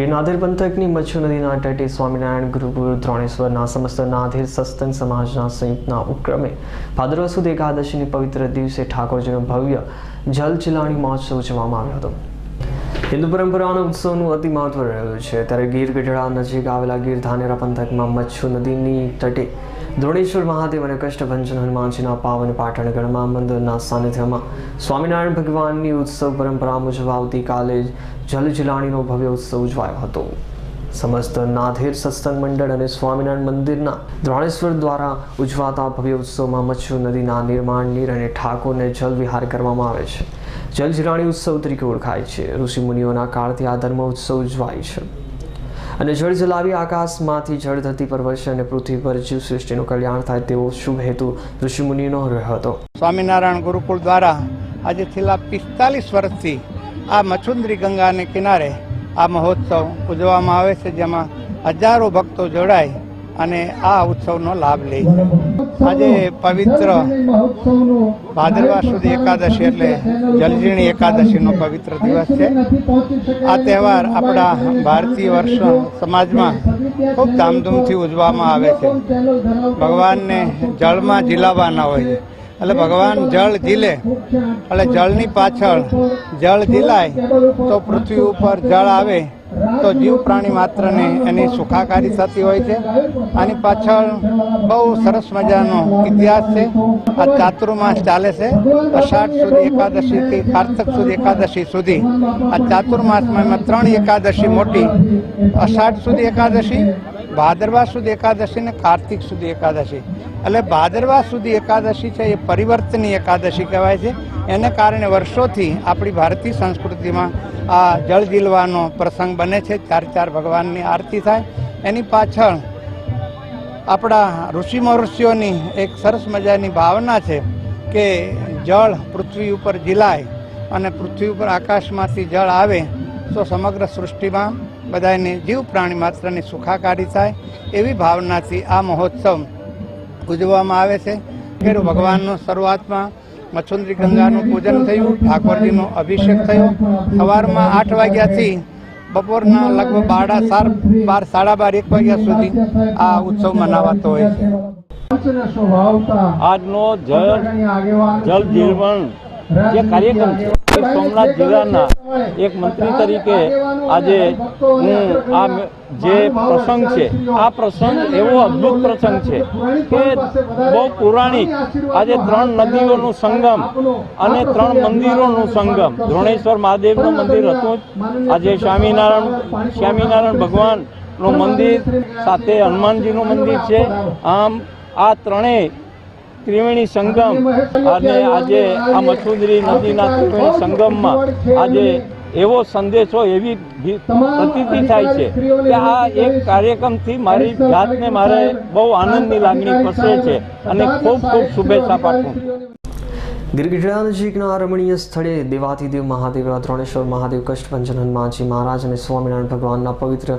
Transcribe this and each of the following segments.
ગિરનાધર પંથકની મચ્છુ નદીના તટે સ્વામિનારાયણ ગુરુકુળ દ્રોણેશ્વરના સમસ્ત નાધેર સસ્તન સમાજના સંયુક્તના ઉપક્રમે ભાદરવા સુદ પવિત્ર દિવસે ઠાકોરજીનો ભવ્ય જલ ચિલાણી મહોત્સવ ઉજવવામાં આવ્યો હતો. હિન્દુ પરંપરાનો ઉત્સવનું અતિ મહત્વ રહ્યું છે. ત્યારે ગીર ગઢડા નજીક આવેલા ગીર ધાનેરા પંથકમાં મચ્છુ નદીની તટે દ્રોણેશ્વર મહાદેવ અને કષ્ટભંજન હનુમાનજીના પાવન પાટણ ગણમાં મંદિરના સાનિધ્યમાં સ્વામિનારાયણ ભગવાનની ઉત્સવ પરંપરા મુજબ આવતીકાલે જલ જિલાણીનો ભવ્ય ઉત્સવ ઉજવાયો હતો. સમસ્ત નાધેર સત્સંગ મંડળ અને સ્વામિનારાયણ મંદિરના દ્રોણેશ્વર દ્વારા ઉજવાતા ભવ્ય ઉત્સવમાં મચ્છુ નદીના નિર્માણ, નીર અને ઠાકોરને જલ વિહાર કરવામાં આવે છે. જલજીરાણી ઉત્સવ તરીકે ઓળખાય છે. ઋષિ મુનિઓના કાળથી આ ધર્મ ઉત્સવ ઉજવાય છે. અને જળ જલાવી આકાશમાંથી જળ ધરતી પર વર્ષે અને પૃથ્વી પર જીવ સૃષ્ટિનું કલ્યાણ થાય તેવો શુભ હેતુ ઋષિ મુનિનો રહ્યો હતો. સ્વામિનારાયણ ગુરુકુળ દ્વારા આજે છેલ્લા પિસ્તાલીસ વર્ષથી આ મચુંદરી ગંગાને કિનારે આ મહોત્સવ ઉજવવામાં આવે છે, જેમાં હજારો ભક્તો જોડાય અને આ ઉત્સવનો લાભ લે આજે પવિત્ર ભાદરવા સુધી એકાદશી એટલે જલજીણી એકાદશીનો પવિત્ર દિવસ છે. આ તહેવાર આપણા ભારતીય વર્ષ સમાજમાં ખૂબ ધામધૂમથી ઉજવવામાં આવે છે. ભગવાનને જળમાં ઝીલાવવાના હોય. એટલે ભગવાન જળ ઝીલે એટલે જળની પાછળ જળ ઝીલાય તો પૃથ્વી ઉપર જળ આવે તો જીવ પ્રાણી માત્રને એની સુખાકારી થતી હોય છે. આની પાછળ બહુ સરસ મજાનો ઇતિહાસ છે. આ ચાતુર્માસ ચાલે છે. અષાઢ સુધી એકાદશીથી કાર્તક સુધી એકાદશી સુધી. આ ચાતુર્માસમાં એમાં ત્રણ એકાદશી મોટી. અષાઢ સુધી એકાદશી, ભાદરવા સુધી એકાદશી ને કાર્તિક સુધી એકાદશી. એટલે ભાદરવા સુધી એકાદશી છે એ પરિવર્તની એકાદશી કહેવાય છે. એને કારણે વર્ષોથી આપણી ભારતીય સંસ્કૃતિમાં આ જળ જીલવાનો પ્રસંગ બને છે. ચાર ચાર ભગવાનની આરતી થાય. એની પાછળ આપણા ઋષિ મહર્ષિઓની એક સરસ મજાની ભાવના છે કે જળ પૃથ્વી ઉપર ઝીલાય અને પૃથ્વી ઉપર આકાશમાંથી જળ આવે તો સમગ્ર સૃષ્ટિમાં બધાની જીવ પ્રાણી માત્રની સુખાકારી થાય એવી ભાવનાથી આ મહોત્સવ ઉજવવામાં આવે છે. કે ભગવાનનો શરૂઆતમાં મચ્છુંદરી ગંગાનું પૂજન થયું ઠાકોરજીનો અભિષેક થયો. સવારમાં આઠ વાગ્યાથી બપોરના લગભગ બારા સાર બાર સાડા બાર એક વાગ્યા સુધી આ ઉત્સવ મનાવાતો હોય છે. આજનો જળ જલ જીવન જે કાર્યક્રમ છે. એ સોમનાથ જિલ્લાના એક મંત્રી તરીકે આજે હું આ જે પ્રસંગ છે આ પ્રસંગ એવો અદ્ભુત પ્રસંગ છે કે બહુ પૌરાણિક આજે ત્રણ નદીઓનું સંગમ અને ત્રણ મંદિરોનું સંગમ. દ્રોણેશ્વર મહાદેવનું મંદિર હતું. આજે સ્વામિનારાયણ સ્વામિનારાયણ ભગવાનનું મંદિર સાથે હનુમાનજીનું મંદિર છે. આમ આ ત્રણેય ત્રિવેણી સંગમ અને આજે આ મછુદરી નદીના ત્રિવેણી સંગમમાં આજે એવો સંદેશો એવી પ્રતીતિ થાય છે કે આ એક કાર્યક્રમથી મારી જાતને મારે બહુ આનંદની લાગણી પ્રસરે છે અને ખૂબ ખૂબ શુભેચ્છા પાઠવું. ગિરગિડા નજીકના રમણીય સ્થળે દેવાતિદેવ મહાદેવ ત્રણેશ્વર મહાદેવ કષ્ટભંજન હનુમાનજી મહારાજ અને સ્વામિનારાયણ ભગવાનના પવિત્ર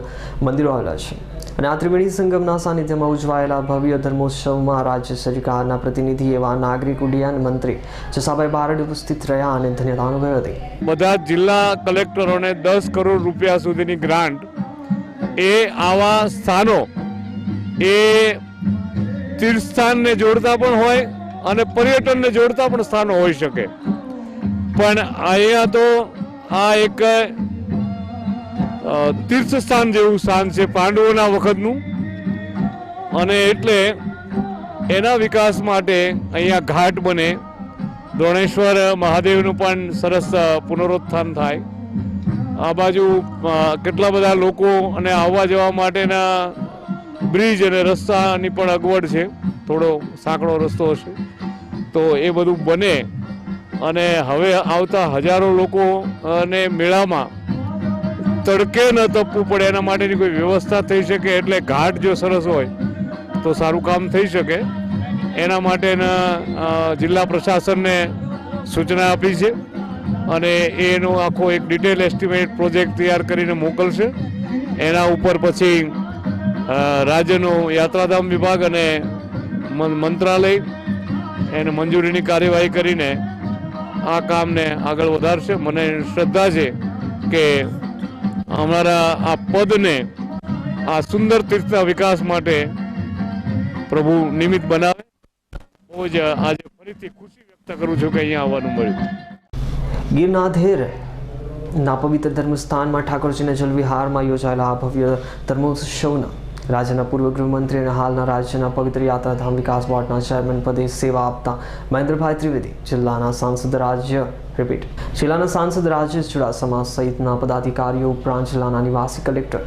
મંદિરો આવેલા છે. અને આ ત્રિવેણી સંગમના સાનિધ્યમાં ઉજવાયેલા ભવ્ય ધર્મોત્સવમાં રાજ્ય સરકારના પ્રતિનિધિ એવા નાગરિક, ઉડ્ડયન મંત્રી જસાભાઈ બારડ ઉપસ્થિત રહ્યા અને ધન્યતા અનુભવી હતી. બધા જિલ્લા કલેક્ટરોને દસ કરોડ રૂપિયા સુધીની ગ્રાન્ટ. એ આવા સ્થાનો, એ તીર્થસ્થાનને જોડતા પણ હોય અને પર્યટનને જોડતા પણ સ્થાનો હોઈ શકે. પણ અહીંયા તો આ એક તીર્થસ્થાન જેવું સ્થાન છે પાંડવોના વખતનું. અને એટલે એના વિકાસ માટે અહીંયા ઘાટ બને. દ્રોણેશ્વર મહાદેવનું પણ સરસ પુનરોત્થાન પુનરુત્થાન થાય. આ બાજુ કેટલા બધા લોકો અને આવવા જવા માટેના બ્રિજ અને રસ્તાની પણ અગવડ છે. થોડો સાંકડો રસ્તો હશે. તો એ બધું બને. અને હવે આવતા હજારો લોકો અને મેળામાં તડકે ન તપવું પડે, એના માટેની કોઈ વ્યવસ્થા થઈ શકે? એટલે ઘાટ જો સરસ હોય, તો સારું કામ થઈ શકે. એના માટેના જિલ્લા પ્રશાસનને સૂચના આપી છે અને એનો આખો એક ડિટેલ એસ્ટિમેટ પ્રોજેક્ટ તૈયાર કરીને મોકલશે. એના ઉપર પછી રાજ્યનું યાત્રાધામ વિભાગ અને મંત્રાલય એને મંજૂરીની કાર્યવાહી કરીને આ કામને આગળ વધારશે. મને શ્રદ્ધા છે કે અમારા આ પદને આ સુંદર તીર્થના વિકાસ માટે પ્રભુ નિમિત્ત બનાવે. બહુ જ આજે ફરીથી ખુશી વ્યક્ત કરું છું કે અહીંયા આવવાનું મળ્યું. ગિરનાધેર ના પવિત્ર ધર્મસ્થાનમાં ઠાકોરજીના જલવિહારમાં યોજાયેલા આ ભવ્ય ધર્મોત્સવના રાજ્યના પૂર્વ ગૃહમંત્રી અને હાલના રાજ્યના પવિત્ર યાત્રાધામ વિકાસ બોર્ડના ચેરમેન પદે સેવા આપતા મહેન્દ્રભાઈ ત્રિવેદી, જિલ્લાના સાંસદ રાજ્ય રિપીટ જિલ્લાના સાંસદ રાજ્ય ચુડાસમા સહિતના પદાધિકારીઓ ઉપરાંત જિલ્લાના નિવાસી collector,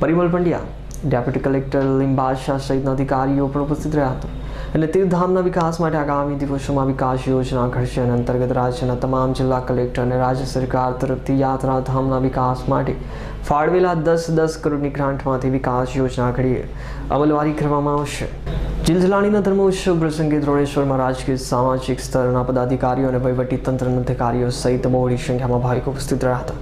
Parimal Pandya, deputy collector Limbasha સહિતના અધિકારીઓ પણ ઉપસ્થિત રહ્યા હતા. અને તીર્થધામના વિકાસ માટે આગામી દિવસોમાં વિકાસ યોજના ઘડશે અને અંતર્ગત રાજ્યના તમામ જિલ્લા કલેક્ટર અને રાજ્ય સરકાર તરફથી યાત્રાધામના વિકાસ માટે ફાળવેલા દસ દસ કરોડની ગ્રાન્ટમાંથી વિકાસ યોજના ઘડીએ અમલવારી કરવામાં આવશે. જિલ્લાણીના ધર્મોત્સવ પ્રસંગે દ્રોણેશ્વરમાં રાજકીય, સામાજિક સ્તરના પદાધિકારીઓ અને વહીવટી તંત્રના અધિકારીઓ સહિત બહોળી સંખ્યામાં ભાવિકો ઉપસ્થિત રહ્યા હતા.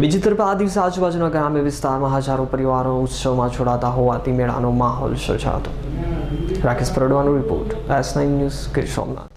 બીજી તરફ આ દિવસે આજુબાજુના ગ્રામ્ય વિસ્તારમાં હજારો પરિવારો ઉત્સવમાં જોડાતા હોવાથી મેળાનો માહોલ સર્જાયો હતો. Rakesh પરડવાનો report S nine news Gir Somnath